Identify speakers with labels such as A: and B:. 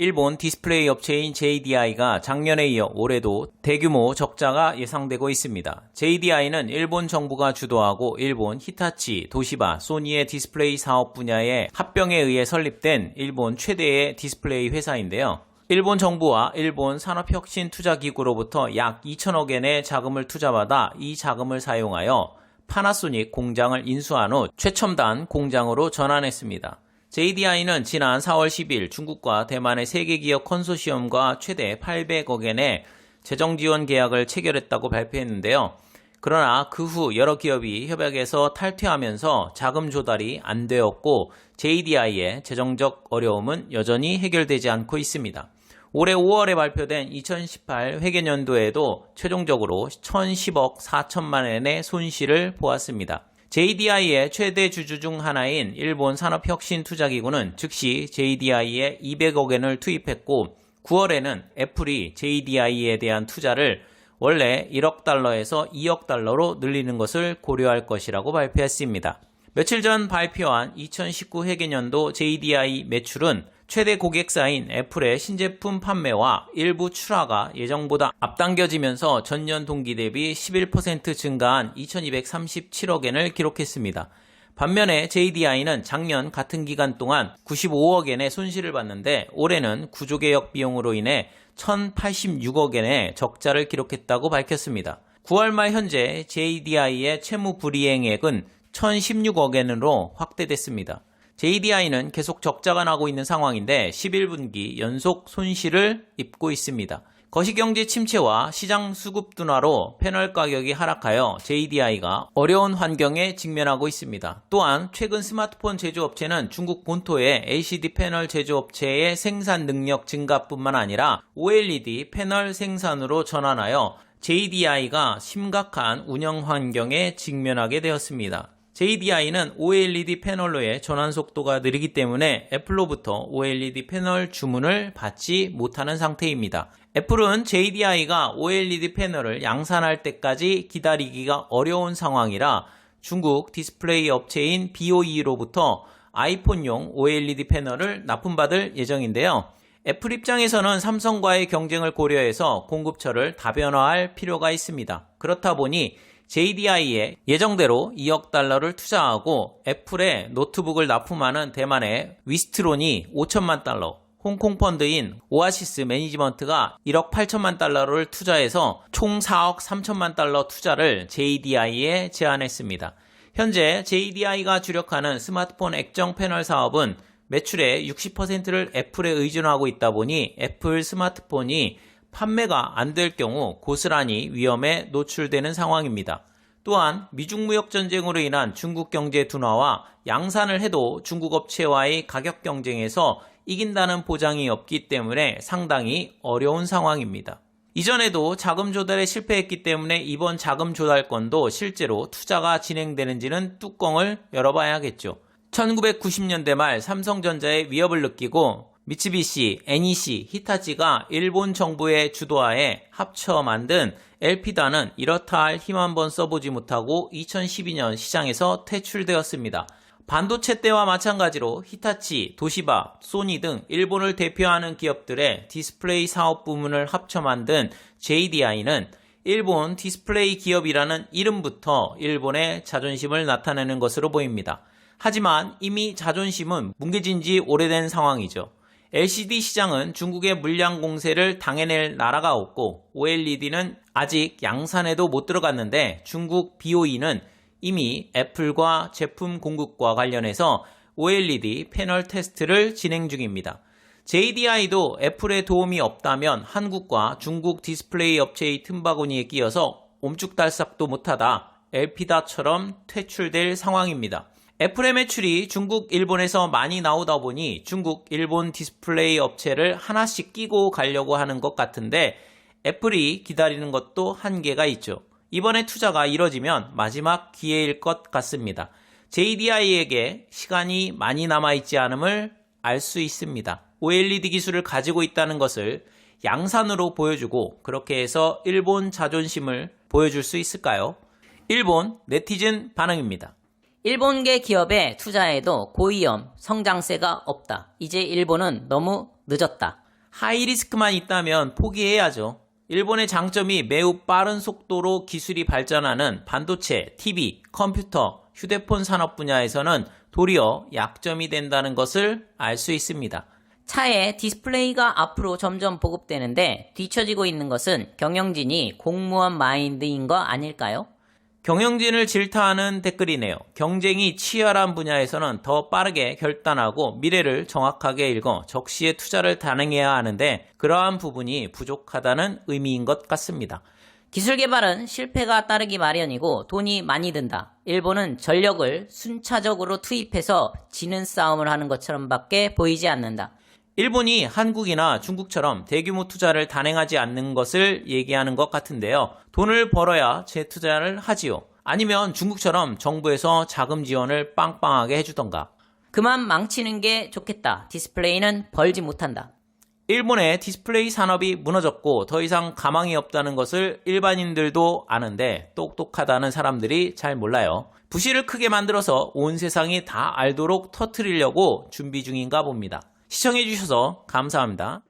A: 일본 디스플레이 업체인 JDI가 작년에 이어 올해도 대규모 적자가 예상되고 있습니다. JDI는 일본 정부가 주도하고 일본 히타치, 도시바, 소니의 디스플레이 사업 분야의 합병에 의해 설립된 일본 최대의 디스플레이 회사인데요. 일본 정부와 일본 산업혁신투자기구로부터 약 2천억 엔의 자금을 투자받아 이 자금을 사용하여 파나소닉 공장을 인수한 후 최첨단 공장으로 전환했습니다. JDI는 지난 4월 10일 중국과 대만의 세계 기업 컨소시엄과 최대 800억 엔의 재정 지원 계약을 체결했다고 발표했는데요. 그러나 그 후 여러 기업이 협약에서 탈퇴하면서 자금 조달이 안 되었고 JDI의 재정적 어려움은 여전히 해결되지 않고 있습니다. 올해 5월에 발표된 2018 회계년도에도 최종적으로 1010억 4천만 엔의 손실을 보았습니다. JDI의 최대 주주 중 하나인 일본 산업혁신투자기구는 즉시 JDI에 200억 엔을 투입했고 9월에는 애플이 JDI에 대한 투자를 원래 1억 달러에서 2억 달러로 늘리는 것을 고려할 것이라고 발표했습니다. 며칠 전 발표한 2019 회계년도 JDI 매출은 최대 고객사인 애플의 신제품 판매와 일부 출하가 예정보다 앞당겨지면서 전년 동기 대비 11% 증가한 2237억 엔을 기록했습니다. 반면에 JDI는 작년 같은 기간 동안 95억 엔의 손실을 봤는데 올해는 구조개혁 비용으로 인해 1086억 엔의 적자를 기록했다고 밝혔습니다. 9월 말 현재 JDI의 채무 불이행액은 1016억 엔으로 확대됐습니다. JDI는 계속 적자가 나고 있는 상황인데 11분기 연속 손실을 입고 있습니다. 거시경제 침체와 시장 수급 둔화로 패널 가격이 하락하여 JDI가 어려운 환경에 직면하고 있습니다. 또한 최근 스마트폰 제조업체는 중국 본토의 LCD 패널 제조업체의 생산 능력 증가뿐만 아니라 OLED 패널 생산으로 전환하여 JDI가 심각한 운영 환경에 직면하게 되었습니다. JDI는 OLED 패널로의 전환 속도가 느리기 때문에 애플로부터 OLED 패널 주문을 받지 못하는 상태입니다. 애플은 JDI가 OLED 패널을 양산할 때까지 기다리기가 어려운 상황이라 중국 디스플레이 업체인 BOE로부터 아이폰용 OLED 패널을 납품받을 예정인데요. 애플 입장에서는 삼성과의 경쟁을 고려해서 공급처를 다변화할 필요가 있습니다. 그렇다 보니 JDI에 예정대로 2억 달러를 투자하고 애플에 노트북을 납품하는 대만의 위스트론이 5천만 달러, 홍콩 펀드인 오아시스 매니지먼트가 1억 8천만 달러를 투자해서 총 4억 3천만 달러 투자를 JDI에 제안했습니다. 현재 JDI가 주력하는 스마트폰 액정 패널 사업은 매출의 60%를 애플에 의존하고 있다 보니 애플 스마트폰이 판매가 안 될 경우 고스란히 위험에 노출되는 상황입니다. 또한 미중 무역 전쟁으로 인한 중국 경제 둔화와 양산을 해도 중국 업체와의 가격 경쟁에서 이긴다는 보장이 없기 때문에 상당히 어려운 상황입니다. 이전에도 자금 조달에 실패했기 때문에 이번 자금 조달건도 실제로 투자가 진행되는지는 뚜껑을 열어봐야겠죠. 1990년대 말 삼성전자의 위협을 느끼고 미츠비시, NEC, 히타치가 일본 정부의 주도하에 합쳐 만든 LP단은 이렇다 할 힘 한번 써보지 못하고 2012년 시장에서 퇴출되었습니다. 반도체 때와 마찬가지로 히타치, 도시바, 소니 등 일본을 대표하는 기업들의 디스플레이 사업 부문을 합쳐 만든 JDI는 일본 디스플레이 기업이라는 이름부터 일본의 자존심을 나타내는 것으로 보입니다. 하지만 이미 자존심은 뭉개진 지 오래된 상황이죠. LCD 시장은 중국의 물량 공세를 당해낼 나라가 없고 OLED는 아직 양산에도 못 들어갔는데 중국 BOE는 이미 애플과 제품 공급과 관련해서 OLED 패널 테스트를 진행 중입니다. JDI도 애플의 도움이 없다면 한국과 중국 디스플레이 업체의 틈바구니에 끼어서 옴죽달싹도 못하다 엘피다처럼 퇴출될 상황입니다. 애플의 매출이 중국, 일본에서 많이 나오다 보니 중국, 일본 디스플레이 업체를 하나씩 끼고 가려고 하는 것 같은데 애플이 기다리는 것도 한계가 있죠. 이번에 투자가 이뤄지면 마지막 기회일 것 같습니다. JDI에게 시간이 많이 남아있지 않음을 알 수 있습니다. OLED 기술을 가지고 있다는 것을 양산으로 보여주고 그렇게 해서 일본 자존심을 보여줄 수 있을까요? 일본 네티즌 반응입니다.
B: 일본계 기업에 투자해도 고위험, 성장세가 없다. 이제 일본은 너무 늦었다.
A: 하이리스크만 있다면 포기해야죠. 일본의 장점이 매우 빠른 속도로 기술이 발전하는 반도체, TV, 컴퓨터, 휴대폰 산업 분야에서는 도리어 약점이 된다는 것을 알 수 있습니다.
B: 차에 디스플레이가 앞으로 점점 보급되는데 뒤처지고 있는 것은 경영진이 공무원 마인드인 거 아닐까요?
A: 경영진을 질타하는 댓글이네요. 경쟁이 치열한 분야에서는 더 빠르게 결단하고 미래를 정확하게 읽어 적시에 투자를 단행해야 하는데 그러한 부분이 부족하다는 의미인 것 같습니다.
B: 기술 개발은 실패가 따르기 마련이고 돈이 많이 든다. 일본은 전력을 순차적으로 투입해서 지는 싸움을 하는 것처럼밖에 보이지 않는다.
A: 일본이 한국이나 중국처럼 대규모 투자를 단행하지 않는 것을 얘기하는 것 같은데요. 돈을 벌어야 재투자를 하지요. 아니면 중국처럼 정부에서 자금 지원을 빵빵하게 해주던가.
B: 그만 망치는 게 좋겠다. 디스플레이는 벌지 못한다.
A: 일본의 디스플레이 산업이 무너졌고 더 이상 가망이 없다는 것을 일반인들도 아는데 똑똑하다는 사람들이 잘 몰라요. 부실을 크게 만들어서 온 세상이 다 알도록 터트리려고 준비 중인가 봅니다. 시청해주셔서 감사합니다.